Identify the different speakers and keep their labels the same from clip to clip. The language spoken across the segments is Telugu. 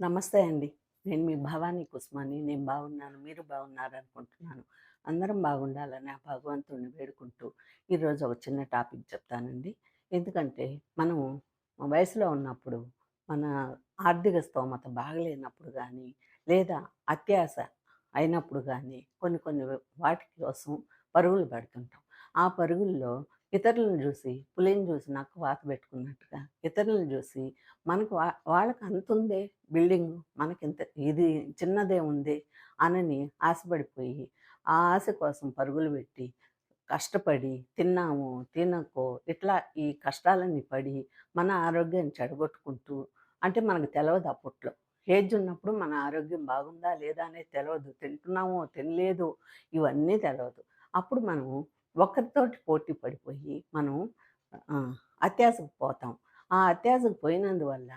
Speaker 1: నమస్తే అండి. నేను మీ భవానీ కుస్మాని. నేను బాగున్నాను. మీరు బాగున్నారనుకుంటున్నాను. అందరం బాగుండాలని ఆ భగవంతుడిని వేడుకుంటూ, ఈరోజు ఒక చిన్న టాపిక్ చెప్తానండి. ఎందుకంటే, మనం వయసులో ఉన్నప్పుడు, మన ఆర్థిక స్తోమత బాగలేనప్పుడు కానీ లేదా అత్యాస అయినప్పుడు కానీ కొన్ని కొన్ని వాటి కోసం పరుగులు పెడుతుంటాం. ఆ పరుగుల్లో ఇతరులను చూసి, పులిని చూసి నాకు వాత పెట్టుకున్నట్టుగా, ఇతరులను చూసి మనకు వా వాళ్ళకి బిల్డింగ్ మనకి ఇంత ఇది చిన్నదే ఉంది అనని ఆశపడిపోయి, ఆ ఆశ కోసం పరుగులు పెట్టి, కష్టపడి, తిన్నాము, తినకో ఇట్లా ఈ కష్టాలన్నీ పడి, మన ఆరోగ్యాన్ని చెడగొట్టుకుంటూ అంటే మనకు తెలవదు అప్పట్లో. ఏజ్ ఉన్నప్పుడు మన ఆరోగ్యం బాగుందా లేదా అనేది తెలవదు. తింటున్నామో తినలేదు ఇవన్నీ తెలవదు. అప్పుడు మనం ఒకరితోటి పోటీ పడిపోయి మనం అత్యాసకు అత్యాశకు పోతాం. ఆ అత్యాశకు పోయినందువల్ల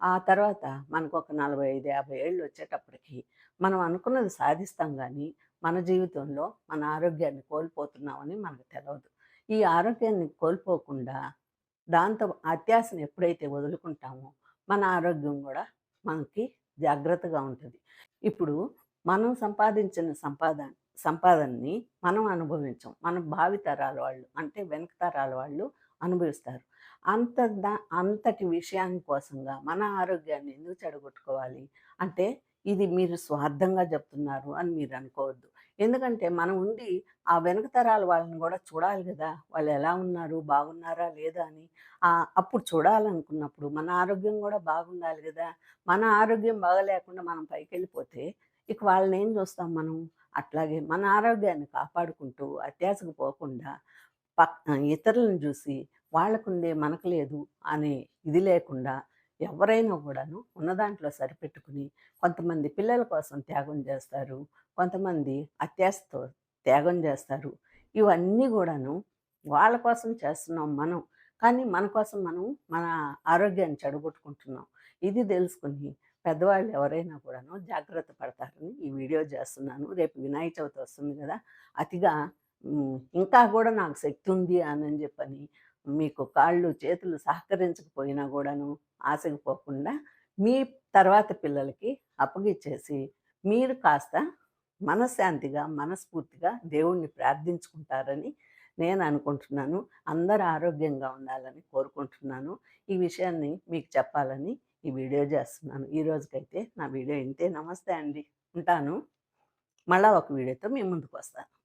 Speaker 1: ఆ తర్వాత మనకొక 45, 50 ఏళ్ళు వచ్చేటప్పటికి మనం అనుకున్నది సాధిస్తాం కానీ మన జీవితంలో మన ఆరోగ్యాన్ని కోల్పోతున్నామని మనకు తెలవదు. ఈ ఆరోగ్యాన్ని కోల్పోకుండా దాంతో అత్యాసను ఎప్పుడైతే వదులుకుంటామో, మన ఆరోగ్యం కూడా మనకి జాగ్రత్తగా ఉంటుంది ఇప్పుడు మనం సంపాదించిన సంపాదన సంపాదనని మనం అనుభవించం. మన భావితరాల వాళ్ళు అంటే వెనక తరాల వాళ్ళు అనుభవిస్తారు. అంత దా అంతటి విషయాని కోసంగా మన ఆరోగ్యాన్ని ఎందుకు చెడగొట్టుకోవాలి? అంటే ఇది మీరు స్వార్థంగా చెప్తున్నారు అని మీరు అనుకోవద్దు. ఎందుకంటే మనం ఉండి ఆ వెనక తరాల వాళ్ళని కూడా చూడాలి కదా వాళ్ళు ఎలా ఉన్నారు? బాగున్నారా? లేదా? అని. అప్పుడు చూడాలనుకున్నప్పుడు మన ఆరోగ్యం కూడా బాగుండాలి కదా మన ఆరోగ్యం బాగాలేకుండా మనం పైకెళ్ళిపోతే ఇక వాళ్ళని ఏం చూస్తాం మనం? అట్లాగే మన ఆరోగ్యాన్ని కాపాడుకుంటూ అత్యాశకు పోకుండా పక్ ఇతరులను చూసి వాళ్ళకుందే మనకు లేదు అనే ఇది లేకుండా ఎవరైనా కూడాను ఉన్న దాంట్లో సరిపెట్టుకుని కొంతమంది పిల్లల కోసం త్యాగం చేస్తారు. కొంతమంది అత్యాశతో త్యాగం చేస్తారు. ఇవన్నీ కూడాను వాళ్ళ కోసం చేస్తున్నాం మనం. కానీ మన కోసం మనం మన ఆరోగ్యాన్ని చెడగొట్టుకుంటున్నాం. ఇది తెలుసుకొని పెద్దవాళ్ళు ఎవరైనా కూడాను జాగ్రత్త పడతారని ఈ వీడియో చేస్తున్నాను. రేపు వినాయక చవితి వస్తుంది కదా అతిగా ఇంకా కూడా నాకు శక్తి ఉంది అని చెప్పని మీకు కాళ్ళు, చేతులు సహకరించకపోయినా కూడాను ఆశకు పోకుండా మీ తర్వాత పిల్లలకి అప్పగిచ్చేసి, మీరు కాస్త మనశ్శాంతిగా, మనస్ఫూర్తిగా దేవుణ్ణి ప్రార్థించుకుంటారని నేను అనుకుంటున్నాను. అందరూ ఆరోగ్యంగా ఉండాలని కోరుకుంటున్నాను. ఈ విషయాన్ని మీకు చెప్పాలని ఈ వీడియో చేస్తున్నాను. ఈ రోజుకైతే నా వీడియో ఇంతే. నమస్తే అండి. ఉంటాను. మళ్ళా ఒక వీడియోతో మీ ముందుకొస్తాను.